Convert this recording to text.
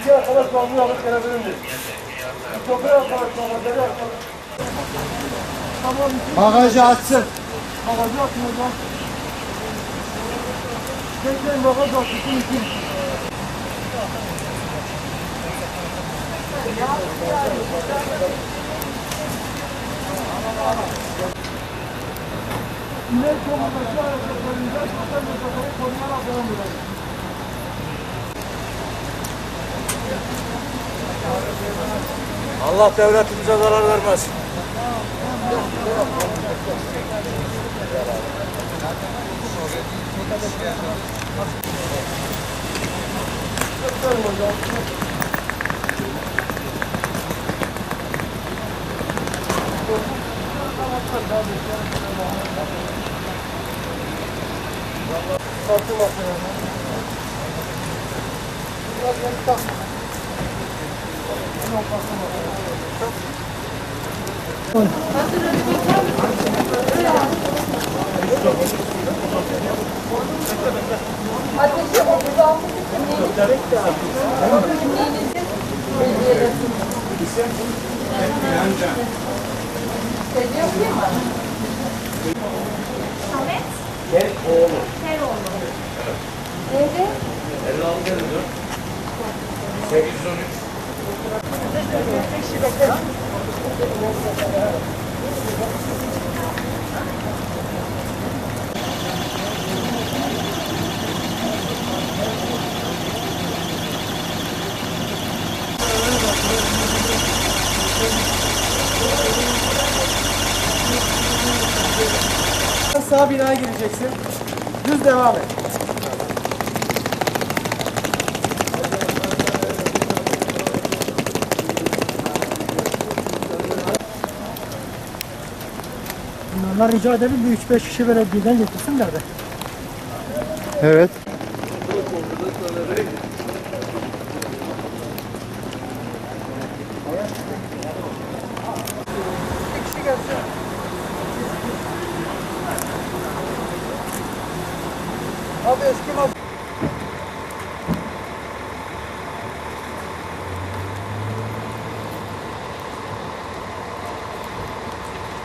İki arkadaş bağlı alıp gelebilir? Çok iyi arkadaş bağlı arkadaş. Tamam. Bagajı açsın. Bagajı atın hocam. Bekleyin bagaj açsın. için. İnek komutanı hareketlerinde sosyal mesafeyi koruyarak devam edelim. Allah devletimize zarar vermez. Kartı masaya. Biraz yeni takma. Yok, basma. Ateşi 36 kimliğiniz. Kimliğinizi belirleyin. Seviyor değil Keroğlu. Teroğlu. Evde 56 geliyor. 813. Sağ binaya gireceksin. Düz devam et. Bunlar rica edelim bir 3-5 kişi böyle birden getirsinler de. Evet. Bir kişi gelsin. Abi eski mas